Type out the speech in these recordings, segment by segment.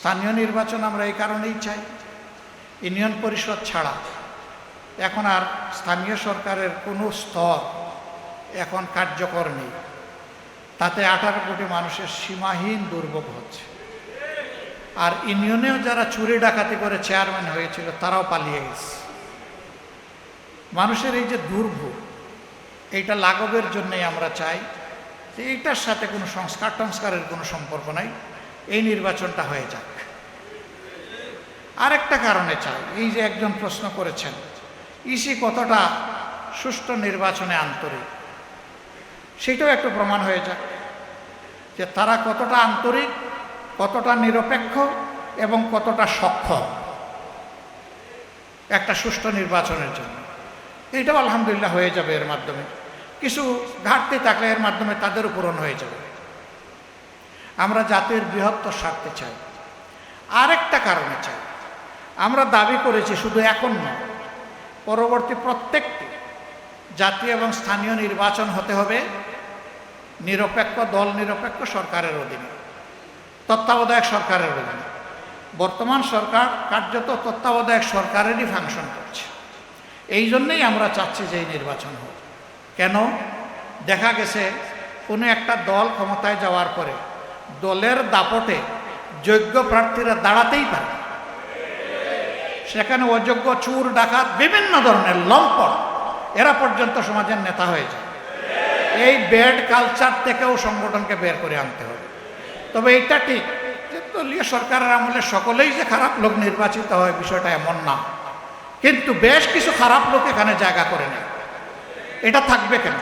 স্থানীয় নির্বাচন আমরা এই কারণেই চাই। ইউনিয়ন পরিষদ ছাড়া। এখন আর স্থানীয় সরকারের কোনো স্তর এখন কার্যকর নেই। তাতে আঠারো কোটি মানুষের সীমাহীন দুর্ভোগ হচ্ছে। আর ইউনিয়নেও যারা চুরি ডাকাতি করে চেয়ারম্যান হয়েছিল, তারাও পালিয়ে গেছে। মানুষের এই যে দুর্ভোগ, এইটা লাঘবের জন্যই আমরা চাই যে এইটার সাথে কোনো সংস্কার টংস্কারের কোনো সম্পর্ক নাই। এই নির্বাচনটা হয়ে যাক। আরেকটা কারণে চাই, এই যে একজন প্রশ্ন করেছেন, ইসি কতটা সুষ্ঠু নির্বাচনে আন্তরিক? সেটাও একটু প্রমাণ হয়ে যাক যে তারা কতটা আন্তরিক, কতটা নিরপেক্ষ এবং কতটা সক্ষম একটা সুষ্ঠু নির্বাচনের জন্য। এইটাও আলহামদুলিল্লাহ হয়ে যাবে এর মাধ্যমে। কিছু ঘাটতি থাকলে এর মাধ্যমে তাদেরও পূরণ হয়ে যাবে। আমরা জাতির বৃহত্তর স্বার্থে চাই। আরেকটা কারণে চাই। আমরা দাবি করেছি শুধু এখন নয়, পরবর্তী প্রত্যেকটি জাতীয় এবং স্থানীয় নির্বাচন হতে হবে নিরপেক্ষ দল, নিরপেক্ষ সরকারের অধীনে, তত্ত্বাবধায়ক সরকারের অধীনে। বর্তমান সরকার কার্যত তত্ত্বাবধায়ক সরকারেরই ফাংশন করছে। এই জন্যেই আমরা চাচ্ছি যে এই নির্বাচন হোক। কেন? দেখা গেছে কোনো একটা দল ক্ষমতায় যাওয়ার পরে দলের দাপটে যোগ্য প্রার্থীরা দাঁড়াতেই পারে। সেখানে অযোগ্য চুর, ডাকাত, বিভিন্ন ধরনের লম্পট, এরা পর্যন্ত সমাজের নেতা হয়ে যায়। এই ব্যাড কালচার থেকেও সংগঠনকে বের করে আনতে হবে। তবে এইটা ঠিক যে দলীয় সরকারের আমলে সকলেই যে খারাপ লোক নির্বাচিত হয় বিষয়টা এমন না। কিন্তু বেশ কিছু খারাপ লোক এখানে জায়গা করে নেয়। এটা থাকবে কেন?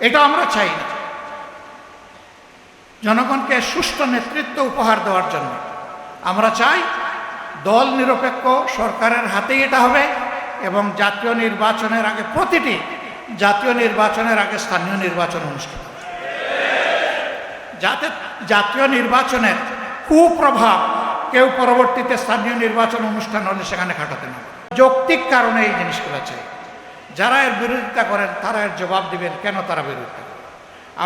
এটা আমরা চাই না। জনগণকে সুষ্ঠু নেতৃত্ব উপহার দেওয়ার জন্য। আমরা চাই দল নিরপেক্ষ, সরকারের হাতেই এটা হবে এবং জাতীয় নির্বাচনের আগে প্রতিটি জাতীয় নির্বাচনের আগে স্থানীয় নির্বাচন অনুষ্ঠিত যাতে জাতীয় নির্বাচনের কুপ্রভাব কেউ পরবর্তীতে স্থানীয় নির্বাচন অনুষ্ঠান হলে সেখানে খাটাতে না যৌক্তিক কারণে এই জিনিসগুলো চাই। যারা এর বিরোধিতা করেন, তারা এর জবাব দিবেন, কেন তারা বিরোধিতা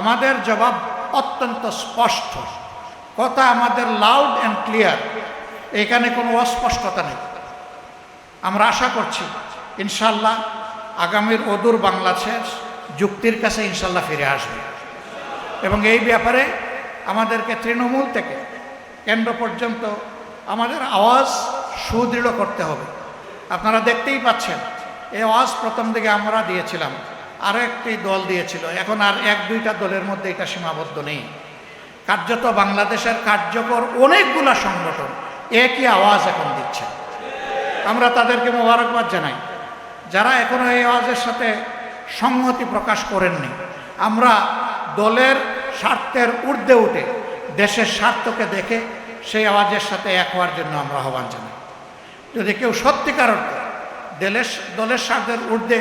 আমাদের জবাব অত্যন্ত স্পষ্ট। কথা আমাদের লাউড অ্যান্ড ক্লিয়ার এখানে কোনো অস্পষ্টতা নেই। আমরা আশা করছি ইনশাল্লাহ আগামীর অদূর বাংলাদেশ যুক্তির কাছে ইনশাল্লাহ ফিরে আসবে। এবং এই ব্যাপারে আমাদেরকে তৃণমূল থেকে কেন্দ্র পর্যন্ত আমাদের আওয়াজ সুদৃঢ় করতে হবে। আপনারা দেখতেই পাচ্ছেন, এই আওয়াজ প্রথম দিকে আমরা দিয়েছিলাম। আরও একটি দল দিয়েছিল। এখন আর এক দুইটা দলের মধ্যে এটা সীমাবদ্ধ নেই। কার্যত বাংলাদেশের কার্যকর অনেকগুলা সংগঠন একই আওয়াজ এখন দিচ্ছে। আমরা তাদেরকে মোবারকবাদ জানাই। যারা এখনও এই আওয়াজের সাথে সংহতি প্রকাশ করেননি, আমরা দলের স্বার্থের ঊর্ধ্বে উঠে দেশের স্বার্থকে দেখে সেই আওয়াজের সাথে এক হওয়ার জন্য আমরা আহ্বান জানাই। যদি কেউ সত্যিকার দলের দলের স্বার্থের ঊর্ধ্বে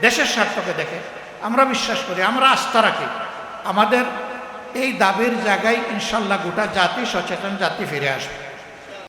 দেশের স্বার্থকে দেখে, আমরা বিশ্বাস করি, আমরা আস্থা রাখি। আমাদের এই দাবির জায়গায় ইনশাল্লাহ গোটা জাতি সচেতন জাতি ফিরে আসবে।